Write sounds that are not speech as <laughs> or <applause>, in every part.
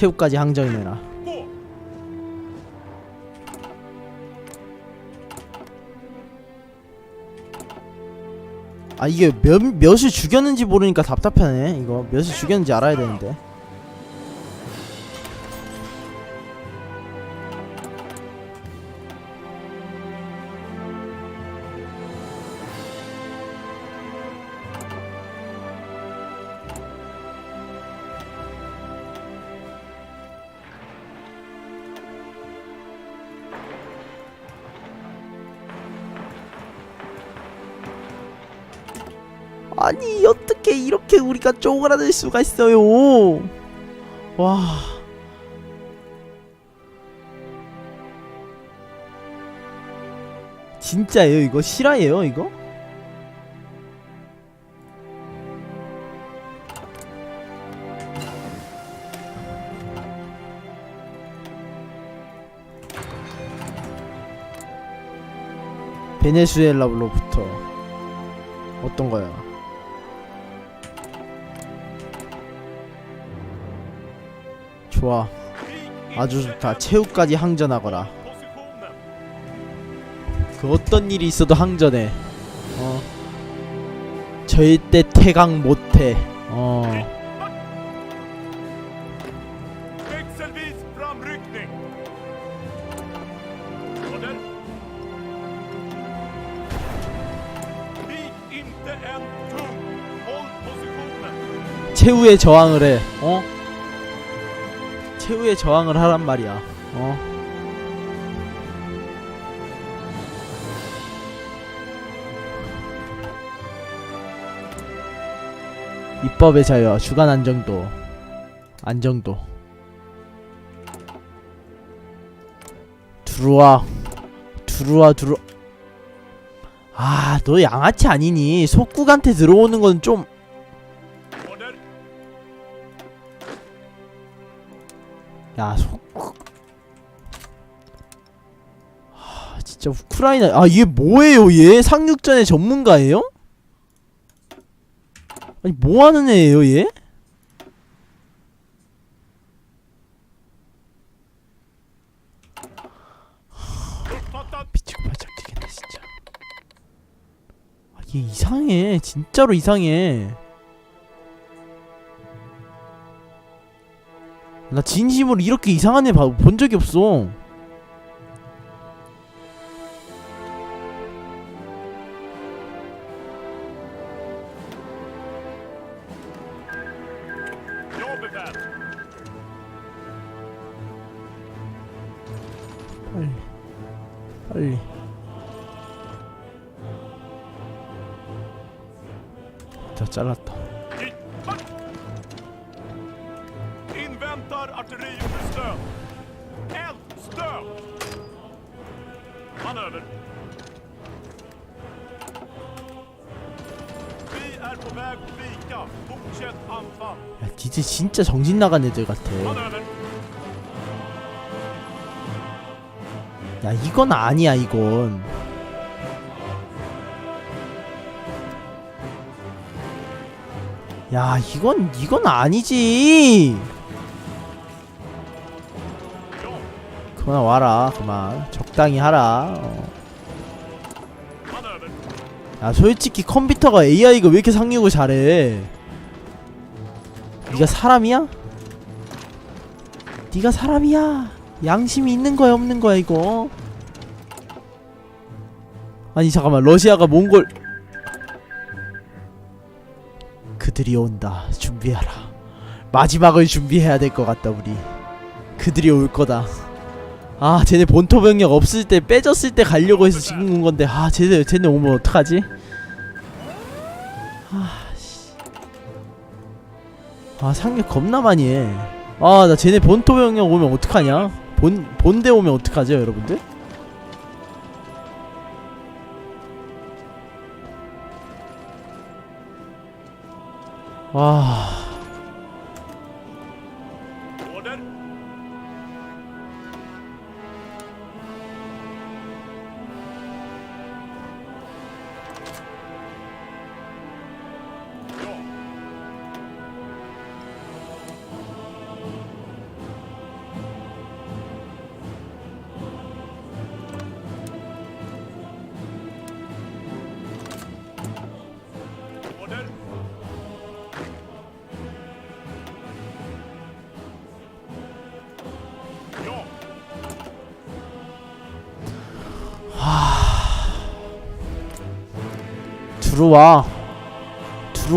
체육까지 항정해내라. 아 이게 몇, 몇을 죽였는지 모르니까 답답하네 이거. 몇을 죽였는지 알아야 되는데 우리가 쪼그라들 수가 있어요 와 진짜예요 이거 실화예요 이거? 베네수엘라로부터 어떤 거야? 좋아 아주 좋다 체육까지 항전하거라 그 어떤 일이 있어도 항전해 어 절대 태강 못해 어. 최후의 저항을 해 어? 최후의 저항을 하란 말이야. 어? 입법의 자유와 주간 안정도. 안정도. 들어와 들어와 들어 아 너 양아치 아니니? 속국한테 들어오는 건 좀 야, 속. 하, 진짜 우크라이나. 아, 이게 뭐예요, 얘? 상륙전의 전문가예요? 아니, 뭐 하는 애예요, 얘? 아, 얘 이상해. 진짜로 이상해. 나 진심으로 이렇게 이상한 애 본 적이 없어. 나간 애들 같아. 야 이건 아니야 이건 야 이건 이건 아니지. 그만 와라 그만 적당히 하라 어. 야 솔직히 컴퓨터가 AI가 왜 이렇게 상륙을 잘해 네가 사람이야? 네가 사람이야. 양심이 있는 거야 없는 거야 이거? 아니 잠깐만. 러시아가 몽골. 그들이 온다. 준비하라. 마지막을 준비해야 될 것 같다 우리. 그들이 올 거다. 아 쟤네 본토 병력 없을 때 빼졌을 때 가려고 해서 지금 온 건데. 아 쟤네 쟤네 오면 어떡하지? 아씨. 아 상륙 겁나 많이 해 아 나 쟤네 본토 병력 오면 어떡하냐? 본 본대 오면 어떡하죠 여러분들? 와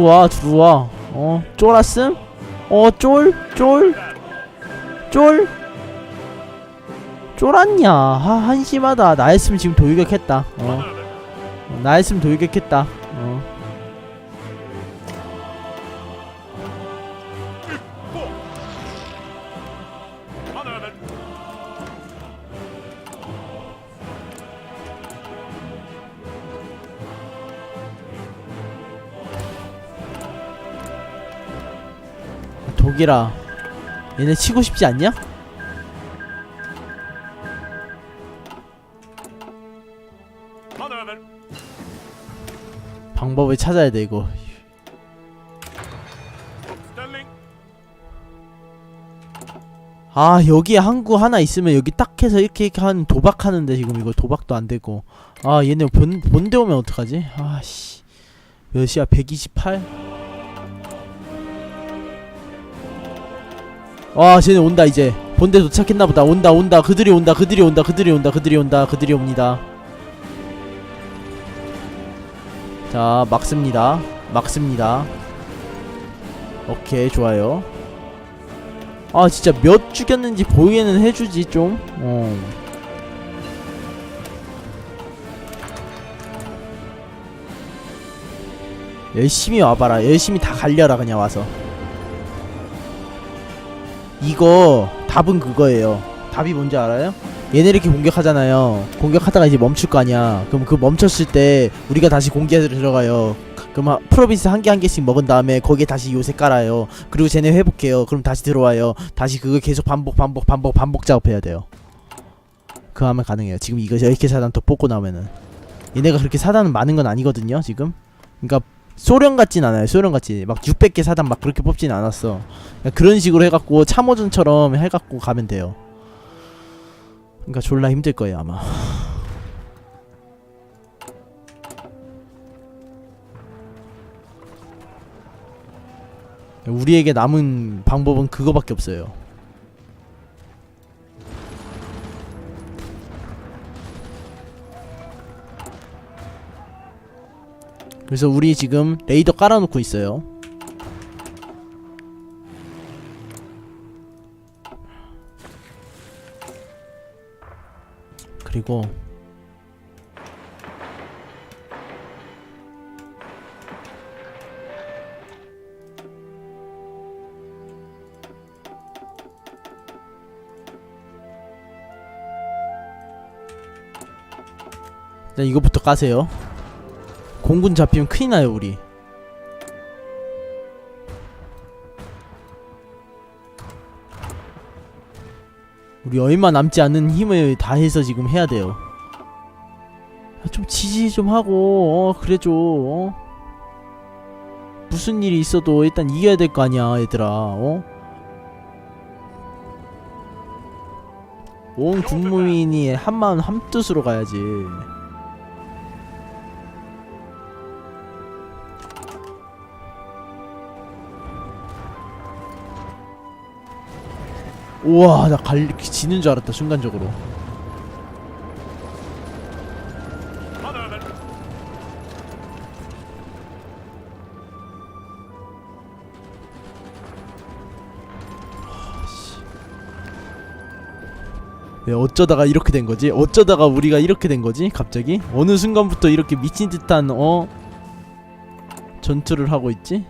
들어와 들어와 어 쫄았음 어 쫄 쫄 쫄? 쫄았냐? 아 한심하다. 나였으면 지금 돌격했다. 어. 나였으면 돌격했다. 어 독일아 얘네 치고 싶지 않냐? 방법을 찾아야 돼 이거. 아 여기에 항구 하나 있으면 여기 딱 해서 이렇게 이렇게 한 도박하는데 지금 이거 도박도 안 되고 아 얘네 본, 본대 오면 어떡하지? 아씨 몇이야 128? 와 쟤네 온다 이제. 본대 도착했나보다. 온다 온다. 그들이 온다 그들이 온다 그들이 온다 그들이 온다 그들이 옵니다. 자 막습니다. 막습니다. 오케이 좋아요. 아 진짜 몇 죽였는지 보이게는 해주지 좀. 어. 열심히 와봐라. 열심히 다 갈려라 그냥 와서 이거 답은 그거예요. 답이 뭔지 알아요? 얘네 이렇게 공격하잖아요. 공격하다가 이제 멈출 거 아니야. 그럼 그 멈췄을 때 우리가 다시 공격에 들어가요. 그럼 하- 프로빈스 한 개 한 개씩 먹은 다음에 거기에 다시 요새 깔아요. 그리고 쟤네 회복해요. 그럼 다시 들어와요. 다시 그거 계속 반복 반복 반복 반복 작업해야 돼요. 그거 하면 가능해요. 지금 이거 이렇게 사단 또 뽑고 나오면은. 얘네가 그렇게 사단은 많은 건 아니거든요 지금. 그러니까 소련 같진 않아요. 소련 같지 막 600개 사단 막 그렇게 뽑진 않았어. 그러니까 그런 식으로 해갖고 참호전처럼 해갖고 가면 돼요. 그러니까 졸라 힘들 거예요 아마. 우리에게 남은 방법은 그거밖에 없어요 그래서 우리 지금 레이더 깔아놓고 있어요. 그리고 일단 이거부터 까세요 공군 잡히면 큰일 나요 우리 우리 얼마 남지 않은 힘을 다해서 지금 해야 돼요 아, 좀 지지 좀 하고 어 그래 줘 어? 무슨 일이 있어도 일단 이겨야 될 거 아니야 얘들아 어? 온 국민이 한마음 한뜻으로 가야지 우와 나 갈 지는 줄 알았다 순간적으로. 왜 어쩌다가 이렇게 된 거지? 어쩌다가 우리가 이렇게 된 거지? 갑자기? 어느 순간부터 이렇게 미친 듯한 어 전투를 하고 있지?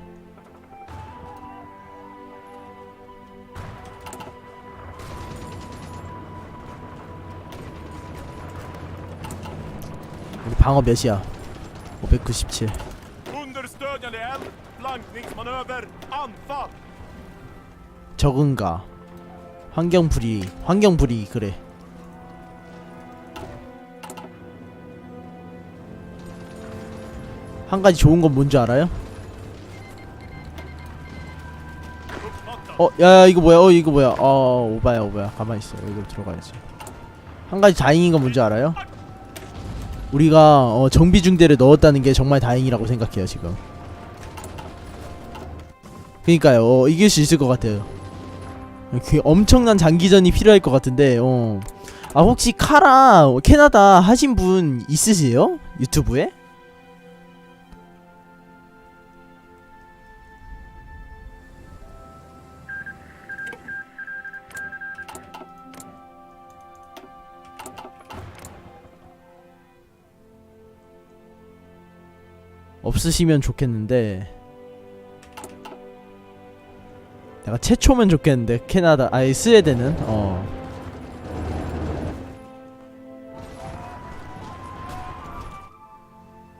방어 몇이야? 597 Understödjande eld. Flankningsmanöver. Anfall. 적은가? 환경 불이 환경 불이 그래 한 가지 좋은 건 뭔지 알아요? 어, 야, 야, 이거 뭐야? 어, 이거 뭐야? 어, 오바야, 오바야. 가만히 있어. 이거 들어가야지. 한 가지 다행인 건 뭔지 알아요? 우리가 어, 정비 중대를 넣었다는 게 정말 다행이라고 생각해요, 지금. 그니까요, 어, 이길 수 있을 것 같아요. 그 엄청난 장기전이 필요할 것 같은데, 어. 아, 혹시 카라 캐나다 하신 분 있으세요? 유튜브에? 없으시면 좋겠는데 내가 최초면 좋겠는데 캐나다 아니 스웨덴은? 어.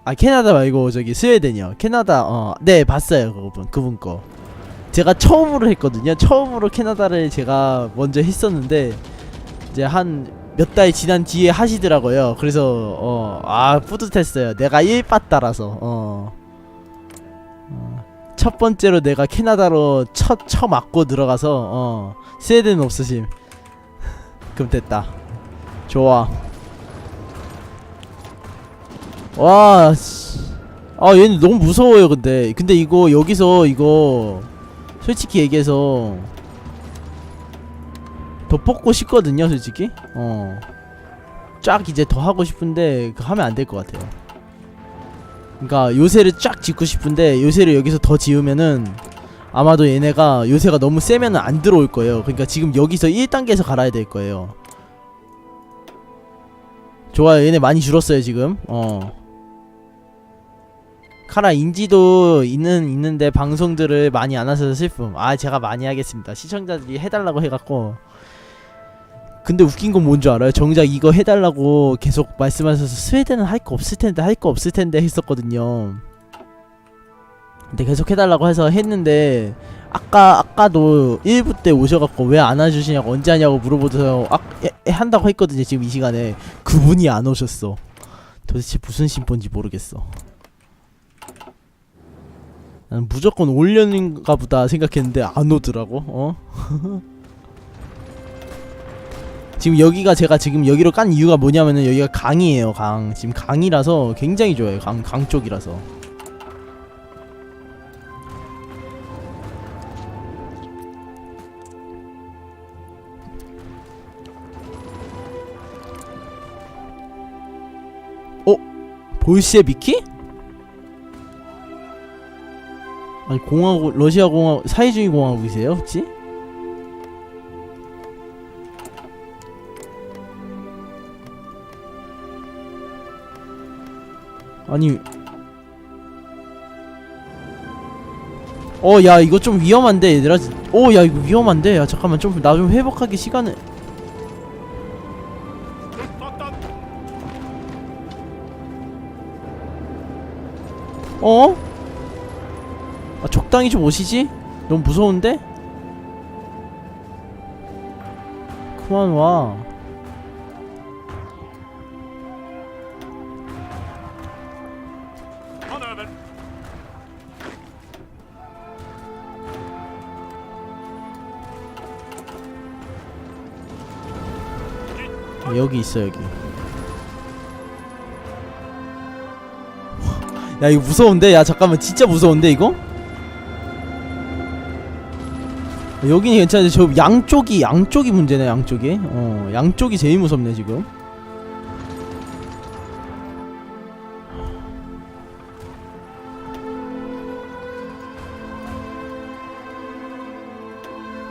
아 캐나다 말고 저기 스웨덴이요. 캐나다 어 네 봤어요 그분 그분 거. 제가 처음으로 했거든요. 처음으로 캐나다를 제가 먼저 했었는데 이제 한 몇 달 지난 뒤에 하시더라고요 그래서 어 아 뿌듯했어요 내가 1빠따라서 어. 어. 첫 번째로 내가 캐나다로 첫 쳐 맞고 들어가서 어 스웨덴 없으심 <laughs> 그럼 됐다 좋아 와, 씨. 아 얘는 너무 무서워요. 근데 근데 이거 여기서 이거 솔직히 얘기해서 더 뽑고 싶거든요. 솔직히 어. 쫙 이제 더 하고 싶은데 그 하면 안 될 것 같아요. 그러니까 요새를 쫙 짓고 싶은데 요새를 여기서 더 지으면은 아마도 얘네가 요새가 너무 세면은 안 들어올 거예요. 그러니까 지금 여기서 1단계에서 갈아야 될 거예요. 좋아요. 얘네 많이 줄었어요, 지금. 어. 카라 인지도 있는 있는데 방송들을 많이 안 하셔서 슬픔. 아, 제가 많이 하겠습니다. 시청자들이 해달라고 해갖고. 근데 웃긴 건 뭔 줄 알아요? 정작 이거 해달라고 계속 말씀하셔서 스웨덴은 할 거 없을 텐데 할 거 없을 텐데 했었거든요. 근데 계속 해달라고 해서 했는데 아까 아까도 1부 때 오셔갖고 왜 안 와주시냐고 언제 하냐고 물어보셔서 아, 예, 예, 한다고 했거든요. 지금 이 시간에 그분이 안 오셨어. 도대체 무슨 심보인지 모르겠어. 난 무조건 올려는가 보다 생각했는데 안 오더라고. 어? <laughs> 지금 여기가 제가 지금 여기로 깐 이유가 뭐냐면은 여기가 강이에요. 강. 지금 강이라서 굉장히 좋아요. 강, 강 쪽이라서. 어? 볼셰비키? 아니 공화국 러시아 공화국 사회주의 공화국이세요 혹시? 아니 어 야 이거 좀 위험한데 얘들아 어 야 이거 위험한데 야 잠깐만 좀 나 좀 회복하기 시간을 어? 아 적당히 좀 오시지? 너무 무서운데? 그만 와 여기 있어 여기 야 이거 무서운데? 야 잠깐만 진짜 무서운데 이거? 여기는 괜찮은데 저 양쪽이 양쪽이 문제네 양쪽이 어 양쪽이 제일 무섭네 지금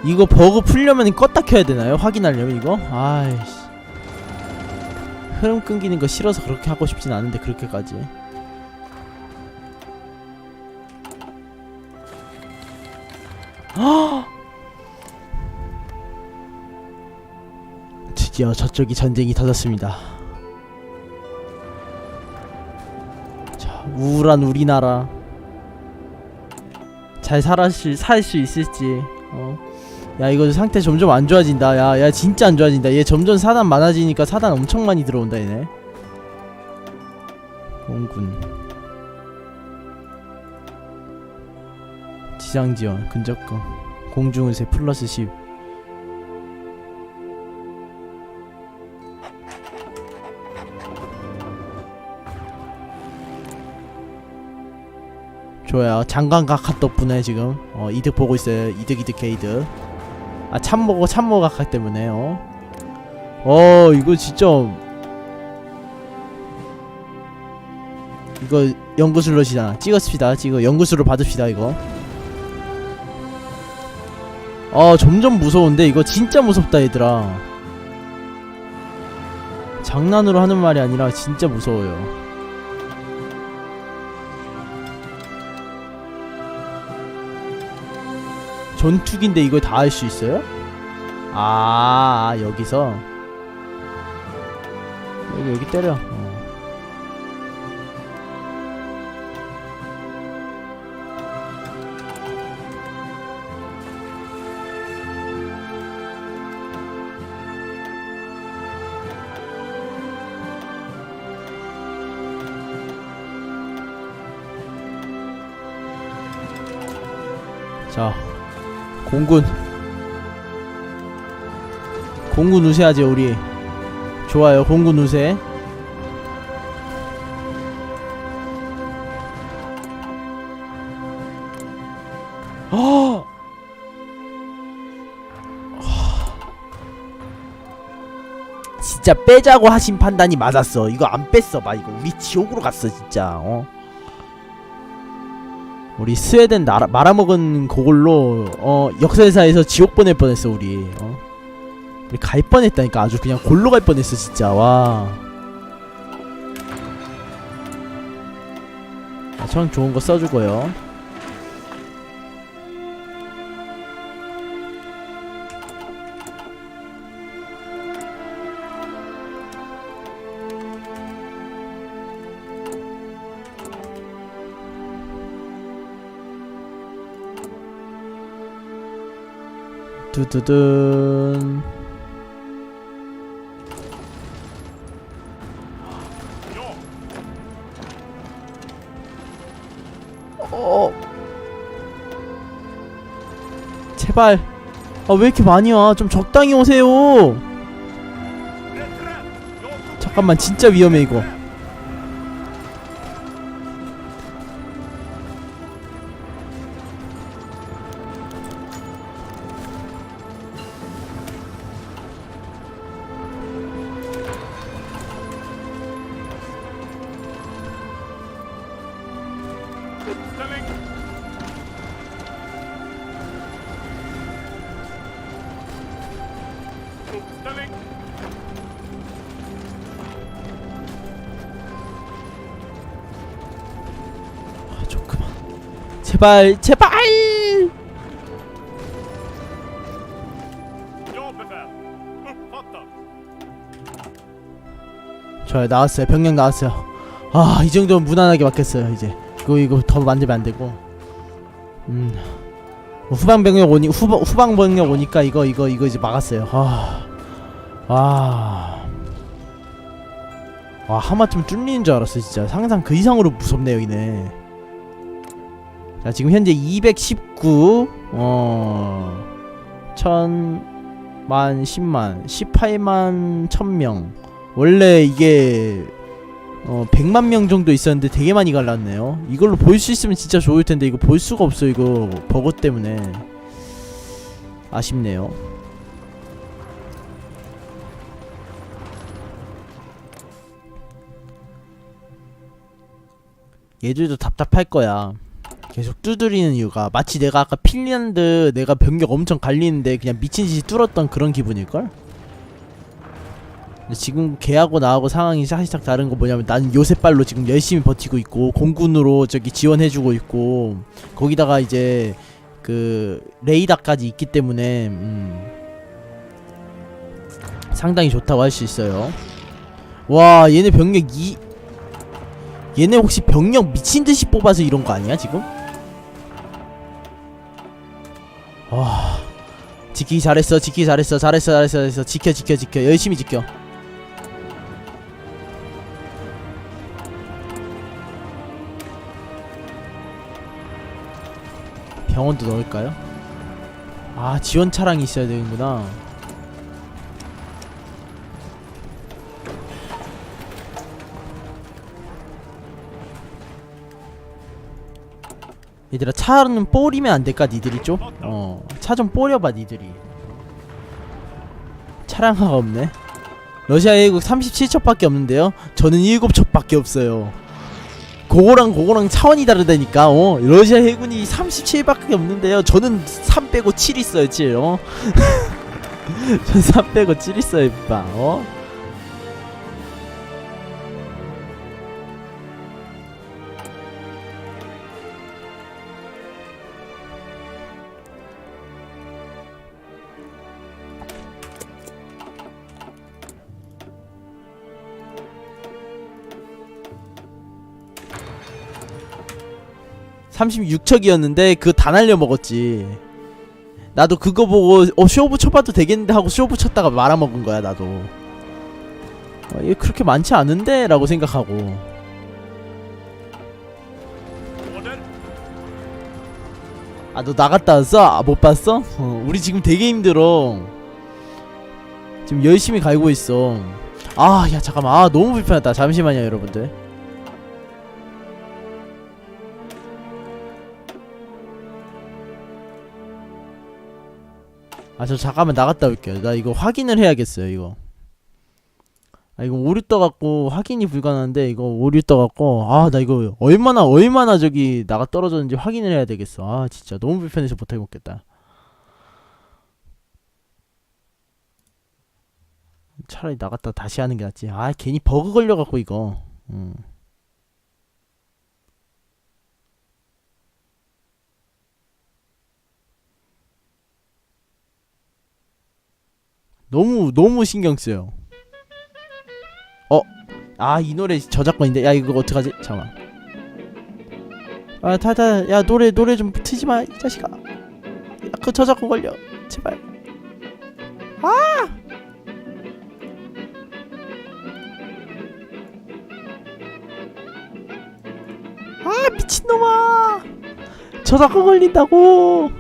이거 버그 풀려면 껐다 켜야 되나요? 확인하려면 이거? 아이씨 흐름 끊기는 거 싫어서 그렇게 하고 싶진 않은데 그렇게까지 헉! <gasps> 드디어 저쪽이 전쟁이 터졌습니다 자 우울한 우리나라 잘 살아실 살 수 있을지 어. 야 이거 상태 점점 안 좋아진다. 야 야 진짜 안 좋아진다. 얘 점점 사단 많아지니까 사단 엄청 많이 들어온다 얘네. 공군. 지상지원 근접금 공중의세 플러스 10 좋아요. 장관각 핫 덕분에 지금 어 이득 보고 있어요. 이득 이득 게이득 아 참모고 참모각학 때문에 어. 어 이거 진짜. 이거 연구슬롯이잖아. 찍었습니다. 지금 연구슬롯 받읍시다 이거. 어 점점 무서운데? 이거 진짜 무섭다 얘들아. 장난으로 하는 말이 아니라 진짜 무서워요 전투기인데 이걸 다 할 수 있어요? 아, 아, 여기서 여기 여기 때려. 어. 자, 공군. 공군 우세하지 우리. 좋아요, 공군 우세. 아! 진짜 빼자고 하신 판단이 맞았어. 이거 안 뺐어, 봐. 이거 우리 지옥으로 갔어, 진짜. 어. 우리 스웨덴 나라, 말아먹은 그걸로 어 역사사에서 지옥 보낼 뻔했어 우리. 어? 우리 갈 뻔했다니까 아주 그냥 골로 갈 뻔했어 진짜. 와. 아, 참 좋은 거 써주고요 두두둔 요. 어 제발 아 왜 이렇게 많이 와 좀 적당히 오세요. 잠깐만 진짜 위험해 이거 제발 제발. 좋아요 나왔어요. 병력 나왔어요. 아이 정도면 무난하게 맞겠어요 이제. 이거 이거 더 만들면 안 되고. 음. 후방 병력 오니 후방 후방 병력 오니까 이거 이거 이거 이제 막았어요. 아, 아와 와 하마쯤 뚫리는 줄 알았어 진짜. 상상 그 이상으로 무섭네 여기네 자 지금 현재 219 어... 천만 10만 18만 1000명 원래 이게 어 100만 명 정도 있었는데 되게 많이 갈랐네요. 이걸로 볼 수 있으면 진짜 좋을 텐데 이거 볼 수가 없어 이거 버거 때문에 아쉽네요. 얘들도 답답할 거야. 계속 두드리는 이유가 마치 내가 아까 핀란드 내가 병력 엄청 갈리는데 그냥 미친 듯이 뚫었던 그런 기분일걸? 지금 걔하고 나하고 상황이 사실상 다른 거 뭐냐면 나는 요새 빨로 지금 열심히 버티고 있고 공군으로 저기 지원해주고 있고 거기다가 이제 그 레이더까지 있기 때문에 음 상당히 좋다고 할 수 있어요. 와 얘네 병력 이 얘네 혹시 병력 미친 듯이 뽑아서 이런 거 아니야 지금? 와 지키기 잘했어 지키기 잘했어 잘했어 잘했어 잘했어 지켜 지켜 지켜 열심히 지켜. 병원도 넣을까요? 아 지원 차량이 있어야 되는구나 얘들아 차는 뽀리면 안 될까 니들이 좀? 어 차 좀 뽀려봐 니들이 차량화가 없네 러시아 해국 37척밖에 없는데요 저는 7척밖에 없어요 그거랑 그거랑 차원이 다르다니까 어 러시아 해군이 37밖에 없는데요 저는 3 빼고 7 있어요 7 어? 전3 빼고 7 있어요 임마 어? 36척이었는데 그거 다 날려 먹었지. 나도 그거 보고 어 쇼부 쳐봐도 되겠는데 하고 쇼부 쳤다가 말아먹은 거야 나도. 어, 얘 그렇게 많지 않은데 라고 생각하고. Order. 아너 나갔다 왔어? 아, 못 봤어? 어, 우리 지금 되게 힘들어. 지금 열심히 갈고 있어. 아 야 잠깐만 아 너무 불편하다. 잠시만요 여러분들. 아 저 잠깐만 나갔다 올게요. 나 이거 확인을 해야겠어요 이거. 아 이거 오류 떠갖고 확인이 불가능한데 이거 오류 떠갖고 아 나 이거 얼마나 얼마나 저기 나가 떨어졌는지 확인을 해야 되겠어. 아 진짜 너무 불편해서 못해 먹겠다. 차라리 나갔다 다시 하는 게 낫지. 아 괜히 버그 걸려갖고 이거. 음. 너무 너무 신경 쓰여. 어? 아 이 노래 저작권인데 야 이거 어떡하지? 잠깐. 아 타타 야 노래 노래 좀 트지 마 이 자식아. 야 그 저작권 걸려 제발. 아! 아 미친놈아 저작권 걸린다고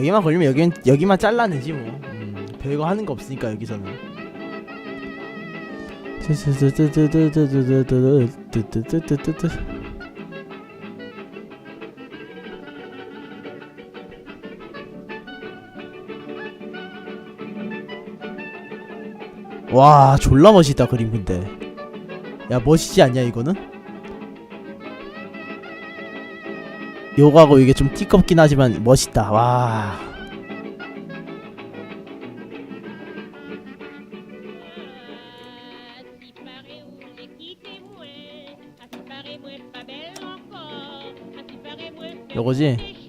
여기만 걸리면 여긴 여기만 잘라내지 뭐. 음, 별거 하는 거 없으니까 여기서는. 와 졸라 멋있다 그림 근데. 야 멋있지 않냐 이거는? 요거하고 이게 좀 띠껍긴 하지만 멋있다. 와. où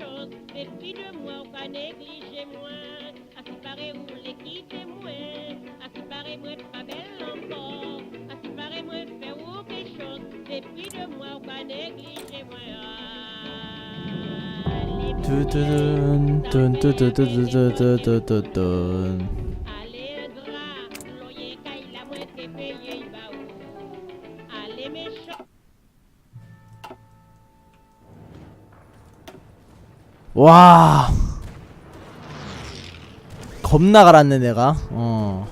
두두둔 méchant. 와 겁나 갈았네 내가 어!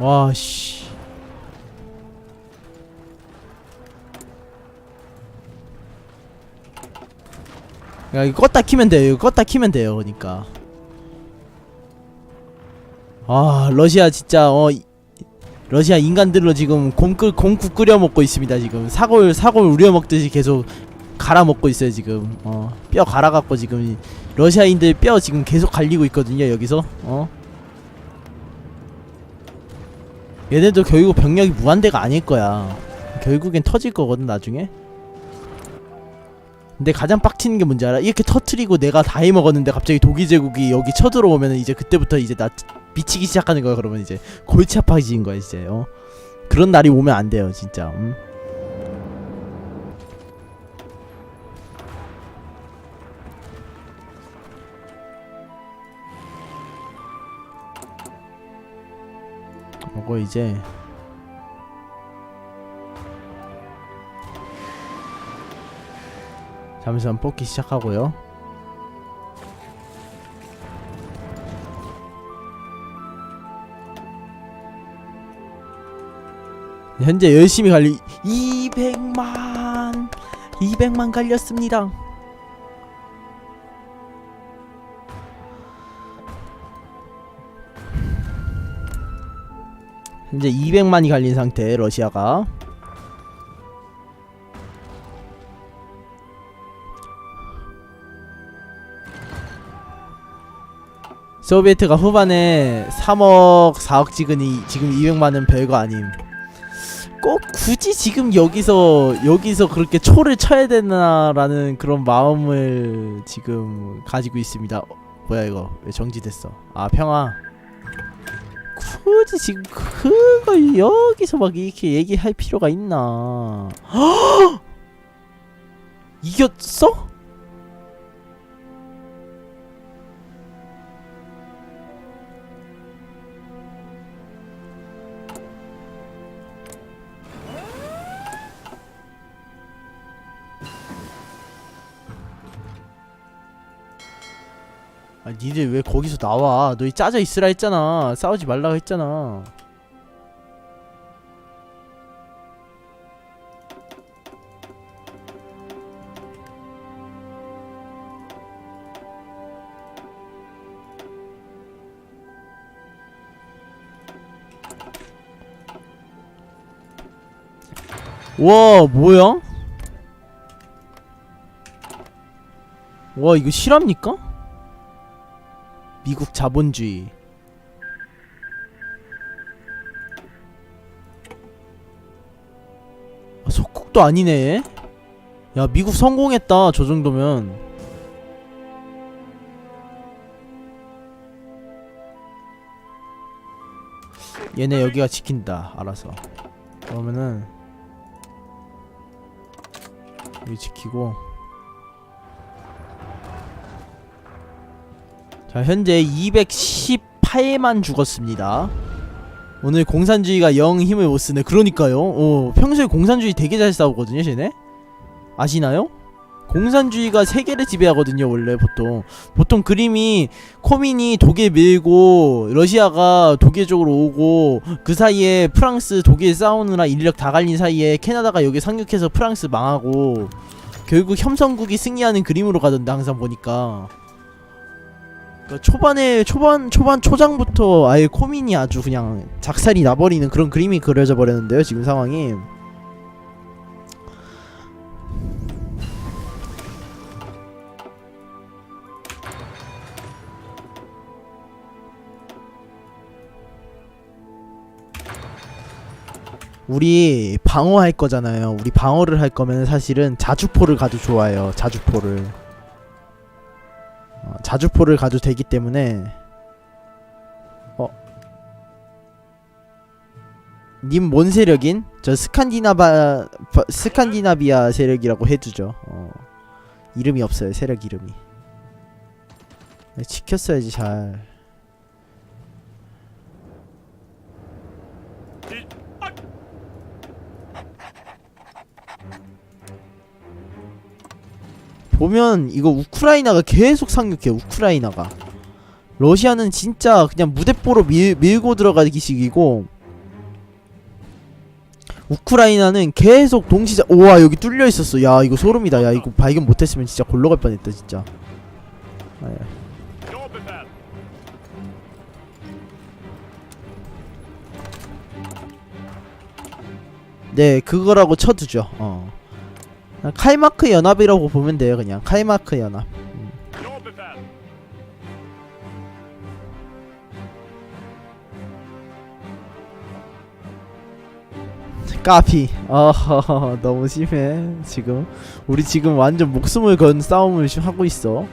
와씨 야 이거 껐다 키면 돼요. 이거 껐다 키면 돼요 그러니까. 아 러시아 진짜 어 이- 러시아 인간들로 지금 곰끓 곰국 끓여 먹고 있습니다 지금. 사골 사골 우려 먹듯이 계속 갈아 먹고 있어요 지금. 어 뼈 갈아 갖고 지금 이 러시아인들 뼈 지금 계속 갈리고 있거든요 여기서. 어? 얘네도 결국 병력이 무한대가 아닐 거야. 결국엔 터질 거거든 나중에. 근데 가장 빡치는 게 뭔지 알아? 이렇게 터트리고 내가 다 해먹었는데 갑자기 독일 제국이 여기 쳐들어오면 이제 그때부터 이제 나 미치기 시작하는 거야. 그러면 이제 골치 아파지는 거야 이제. 어? 그런 날이 오면 안 돼요 진짜. 음? 이거 이제 잠시만 뽑기 시작하고요. 현재 열심히 갈리 200만 200만 갈렸습니다. 현재 200만이 갈린 상태 러시아가 소비에트가 후반에 3억 4억 찍으니 지금 200만은 별거 아님 꼭 굳이 지금 여기서 여기서 그렇게 초를 쳐야 되나라는 그런 마음을 지금 가지고 있습니다. 어, 뭐야 이거 왜 정지됐어? 아 평화. 굳이 지금 그거 여기서 막 이렇게 얘기할 필요가 있나? 헉! <gasps> 이겼어? 니들 왜 거기서 나와? 너희 짜져 있으라 했잖아. 싸우지 말라고 했잖아. 와 뭐야? 와 이거 실합니까? 미국 자본주의. 아, 속국도 아니네. 야 미국 성공했다 저 정도면. 얘네 여기가 지킨다 알아서. 그러면은 여기 지키고 자 현재 218만 죽었습니다. 오늘 공산주의가 영 힘을 못 쓰네. 그러니까요. 어 평소에 공산주의 되게 잘 싸우거든요 쟤네? 아시나요? 공산주의가 세계를 지배하거든요 원래 보통. 보통 그림이 코민이 독일 밀고 러시아가 독일 쪽으로 오고 그 사이에 프랑스 독일 싸우느라 인력 다 갈린 사이에 캐나다가 여기 상륙해서 프랑스 망하고 결국 협성국이 승리하는 그림으로 가던데 항상 보니까 그러니까 초반에 초반 초반 초장부터 아예 코민이 아주 그냥 작살이 나버리는 그런 그림이 그려져 버렸는데요 지금 상황이. 우리 방어할 거잖아요. 우리 방어를 할 거면 사실은 자주포를 가도 좋아요 자주포를 어, 자주포를 가도 되기 때문에 어? 님 뭔 세력인? 저 스칸디나바 바- 스칸디나비아 세력이라고 해두죠 어. 이름이 없어요 세력 이름이 네, 지켰어야지 잘 보면 이거 우크라이나가 계속 상륙해 우크라이나가. 러시아는 진짜 그냥 무대뽀로 밀, 밀고 들어가기 식이고 우크라이나는 계속 동시자 우와 여기 뚫려 있었어. 야 이거 소름이다. 야 이거 발견 못했으면 진짜 골로 갈 뻔했다 진짜. 아, 예. 네 그거라고 쳐두죠. 어 칼마크 연합이라고 보면 돼요 그냥. 칼마크 연합. Befehl. 까피 어허허 너무 심해 지금. 우리 지금 완전 목숨을 건 싸움을 지금 하고 있어